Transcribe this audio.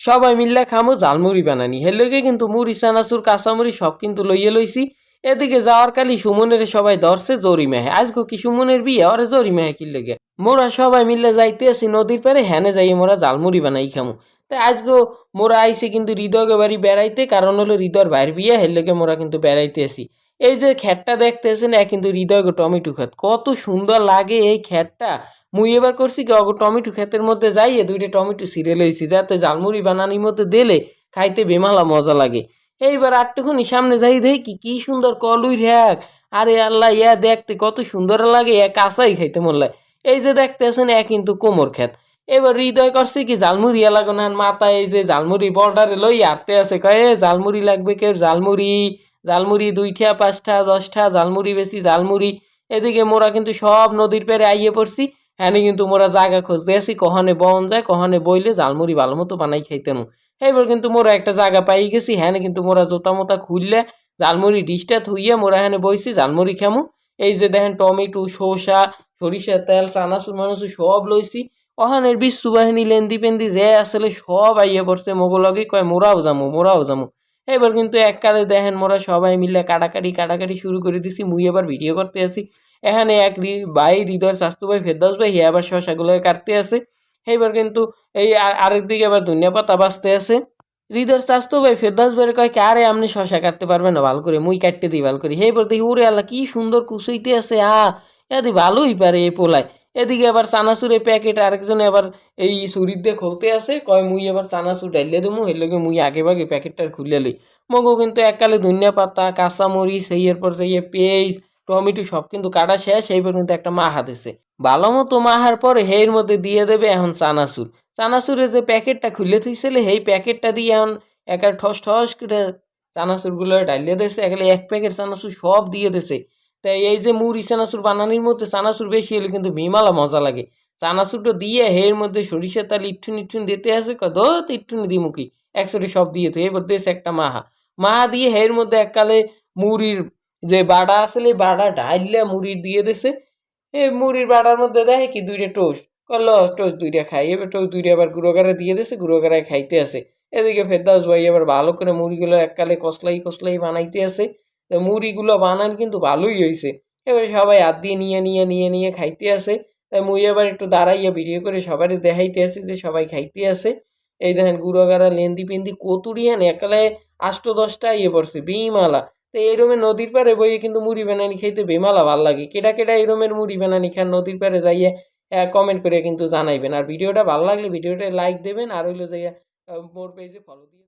সবাই মিল্লা খামো জালমুড়ি বানানি। হেলকে কিন্তু মুড়ি, চানাচুর, কাঁচামুড়ি সব কিন্তু লইয়ে লইছি। এদিকে যাওয়ার কালি সুমনের সবাই ধরছে জরি মেহে। আজকে কি সুমনের বিয়ে? ওরে জরি মেহে কি লেগে? মোরা সবাই মিলে যাইতে আছি নদীর পারে হ্যানে যাই মোরা জালমুড়ি বানাই খামু। তাই আজকে মোরা আইসি কিন্তু হৃদয়কে বাড়ি বেড়াইতে, কারণ হলো হৃদয়ের বাইর বিয়ে হেলকে মোরা কিন্তু বেড়াইতে আসি এই যে খ্যাটটা দেখতেছেন, এ কিন্তু হৃদয়কে টমেটো খেত। কত সুন্দর লাগে এই খ্যাটটা মুই এবার করছি কি, অগ টমেটো ক্ষেতের মধ্যে যাইয়ে দুইটা টমেটো সিরে লইছি, যাতে জালমুড়ি বানানির মধ্যে দিলে খাইতে বেমালা মজা লাগে। এইবার আটটুকুনি সামনে যাই দেখি, কি সুন্দর কলুই র্যাক আরে আল্লাহ, ইয়া দেখতে কত সুন্দর লাগে ইয়া কাঁচাই খাইতে মন লাগে এই যে দেখতে দেখতেছেন, এ কিন্তু কোমর ক্ষেত। এবার হৃদয় করছে কি জালমুড়ি এলাকা না, মাথায় এই যে জালমুড়ি বর্ডারে লই আটতে আছে, কয়ে জালমুড়ি লাগবে কেউ? জালমুড়ি জালমুড়ি দুইটা, পাঁচটা, দশটা জালমুড়ি বেশি জালমুড়ি এদিকে মোরা কিন্তু সব নদীর পেরে আইয়ে পড়ছি। হ্যাঁ কিন্তু মোরা জায়গা খুঁজতে আসি কখনে বন যায় কখনে বইলে জালমুড়ি ভালো মতো বানাই খাইতেন। এবার কিন্তু মোরা একটা জায়গা পাই গেছি হ্যাঁ কিন্তু মোরা জোতা মোতা খুললে জালমুড়ি ডিশটা থুইয়ে মোরা হ্যাঁ বইছি জালমুড়ি খামু। এই যে দেখেন টমেটো, শসা, সরিষার তেল, চানাচুর মানুষুর সব লইছি। ওখানের বিশ্ব বাহিনী লেন্দি পেন্দি যে আসলে সব আইয়ে পড়ছে মোগলগে কয়, মোরাও যামু মোরাও যামু। এবার কিন্তু এককালে দেখেন মোরা সবাই মিলে কাটাকাটি কাটাকাটি শুরু করে দিছি, মুই এবার ভিডিও করতে আসি। এখানে এক ভাই হৃদয় স্বাস্থ্য ভাই ফেরদাস ভাই হে আবার শশাগুলো কাটতে আছে এইবার কিন্তু এই আর- আরেক দিকে আবার ধনিয়া পাতা বাঁচতে আছে হৃদয়ের স্বাস্থ্য ভাই ফেরদাস ভাইয়ের কয় কে, আরে আপনি শশা কাটতে পারবেন না, ভালো করে মুই কাটতে দিই, ভালো করে। এইবার দেখি, ওরে আল্লাহ, কি সুন্দর কুচাইতে আছে আ এদি ভালোই পারে এই পোলায়। এদিকে আবার চানাচুরের প্যাকেট আরেকজনে আবার এই ছুরির দিয়ে খুলতে আছে কয়, মুই এবার চানাচুর ডাইলে দেবো, এর লগে মুই আগে ভাগে প্যাকেটটা খুলে লই। মগো কিন্তু এককালে ধনিয়া পাতা কাঁচামরিচ সেই এরপর সেই পেঁয়াজ টমেটো সব, কিন্তু কাটা শেষ এইবার কিন্তু একটা মাহা দিছে ভালো মতো মাহার পরে হের মধ্যে দিয়ে দেবে এখন চানাচুর। চানাচুরের যে প্যাকেটটা খুলে থইছিল, সেই প্যাকেটটা দিয়ে এখন একা ঠস ঠস করে চানাচুরগুলো ডালিয়ে দিয়েছে। একালে এক প্যাকেট চানাচুর সব দিয়ে দিছে তাই এই যে মুড়ি চানাচুর বানানির মধ্যে চানাচুর বেশি হলে কিন্তু বিমালা মজা লাগে। চানাচুরটা দিয়ে হের মধ্যে সরিষা তাল ইট্টুন ইট্টুন দিতে আছে কত ইট্টুনি দিমুখি। একসাথে সব দিয়ে তো এবার দিয়েছে একটা মাহা। মাহা দিয়ে হের মধ্যে এককালে মুড়ির যে বাড়া আসলে বাড়া ঢাইলে মুড়ি দিয়ে দিছে, এই মুড়ির বাড়ার মধ্যে দেখে কি দুইটা টোস্ট করল টোস্ট দুইটা খাই, এবার টোস্ট দুইটা আবার গুঁড়ো গাড়া দিয়ে দিছে, গুঁড়ো গাড়ায় খাইতে আছে। এদিকে ফেরদাউস ভাই আবার ভালো করে মুড়িগুলো এককালে কসলাই কসলাই বানাইতে আছে, তো মুড়িগুলো বানান কিন্তু ভালোই হয়েছে এবার সবাই হাত দিয়ে নিয়ে নিয়ে নিয়ে নিয়ে খাইতে আসে তাই মুই আবার একটু দাঁড়াইয়া ভিডিও করে সবারই দেখাইতে আছে যে সবাই খাইতে আসে এই দেখেন গুঁড়ো গাড়া লেন্দি পেন্দি কতুরি হ্যান একালে আষ্ট দশটা ইয়ে পড়ছে বিমালা তো এই রুমে নদীর পারে বইয়ে কিন্তু মুড়ি বানানি খাইতে বেমালা ভালো লাগে। কেটা কেটা এই রুমের মুড়ি বানানি খান নদীর পারে যাইয়ে কমেন্ট করে কিন্তু জানাইবেন। আর ভিডিওটা ভালো লাগলে ভিডিওটা লাইক দেবেন, আর হইল যাইয়া মোর পেজে ফলো দিয়ে